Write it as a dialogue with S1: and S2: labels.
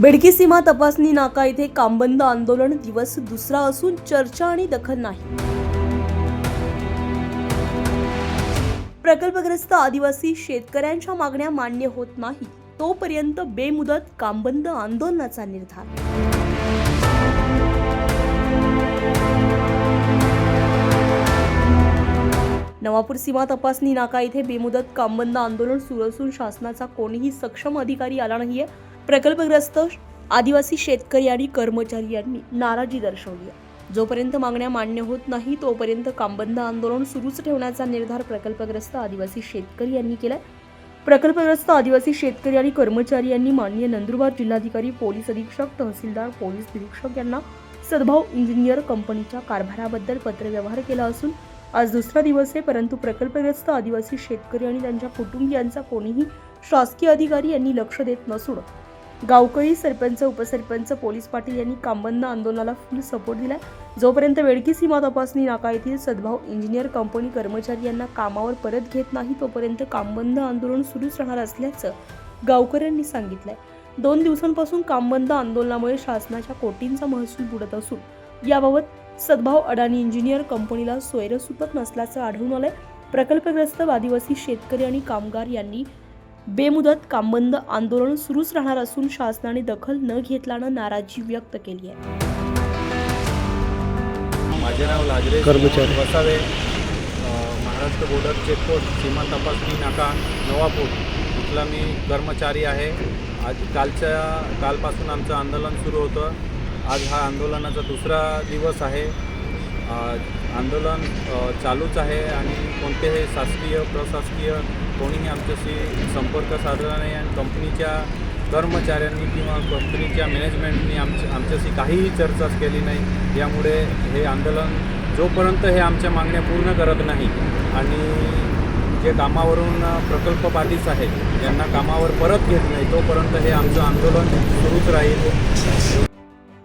S1: बेडकी सीमा तपासणी नाका. येथे कामबंद आंदोलन दिवस दुसरा असून चर्चा आणि दखल नाही. प्रकल्पग्रस्त आदिवासी शेतकऱ्यांच्या मागण्या मान्य होत नाही. तोपर्यंत बेमुदत कामबंद आंदोलनाचा निर्धार. नवापूर सीमा तपासणी नाका. इथे बेमुदत कामबंद आंदोलन सुरू असून शासनाचा कोणीही सक्षम अधिकारी आला नाहीये. प्रकल्पग्रस्त आदिवासी शेतकरी आणि कर्मचारी यांनी नाराजी दर्शवली आहे. जोपर्यंत मागण्या मान्य होत नाही तोपर्यंत कामबंद आंदोलन सुरूच ठेवण्याचा निर्धार प्रकल्पग्रस्त आदिवासी शेतकरी यांनी केलाय. प्रकल्पग्रस्त आदिवासी शेतकरी आणि कर्मचारी यांनी माननीय नंदुरबार जिल्हाधिकारी पोलीस अधीक्षक तहसीलदार पोलीस निरीक्षक यांना सद्भाव इंजिनियर कंपनीच्या कारभाराबद्दल पत्रव्यवहार केला असून आज दुसरा दिवस आहे परंतु प्रकल्पग्रस्त आदिवासी शेतकरी आणि त्यांच्या कुटुंबियांचा कोणीही शासकीय अधिकारी यांनी लक्ष देत नसून गावकरी सरपंच उपसरपंच पोलीस पाटील यांनी कामबंद आंदोलनाला फुल सपोर्ट दिलाय. जोपर्यंत वेडकी सीमा तपासणी नाका येथील सद्भाव इंजिनियर कंपनी कर्मचारी यांना कामावर परत घेत नाही तोपर्यंत कामबंद आंदोलन सुरूच राहणार असल्याचं गावकऱ्यांनी सांगितलंय. दोन दिवसांपासून कामबंद आंदोलनामुळे शासनाच्या कोटींचा महसूल बुडत असून याबाबत सद्भाव अडाणी इंजिनियर कंपनीला सोयरं सुटत नसल्याचं आढळून आलंय. प्रकल्पग्रस्त आदिवासी शेतकरी आणि कामगार यांनी बेमुदत कामबंद आंदोलन सुरूच राहणार असून शासनाने दखल न घेतल्यानं नाराजी व्यक्त केली आहे.
S2: माझे नाव लाजरे
S3: कर्मचारी.
S2: वसावे. अ, महाराष्ट्र बॉर्डर चेकपोस्ट सीमा तपासणी नाका नवापूर. इथला मी कर्मचारी आहे. आज कालच्या कालपासून आमचं आंदोलन सुरू होतं. आज हा आंदोलनाचा दुसरा दिवस आहे. आंदोलन चालूच आहे आणि कोणतेही शासकीय प्रशासकीय कोणीही आमच्याशी संपर्क साधला नाही आणि कंपनीच्या कर्मचाऱ्यांनी किंवा कंपनीच्या मॅनेजमेंटनी आमच्या आमच्याशी काहीही चर्चाच केली नाही. यामुळे हे आंदोलन जोपर्यंत हे आमच्या मागण्या पूर्ण करत नाही आणि जे कामावरून प्रकल्प बाधित आहेत यांना कामावर परत घेत नाही तोपर्यंत हे आमचं आंदोलन सुरूच राहील.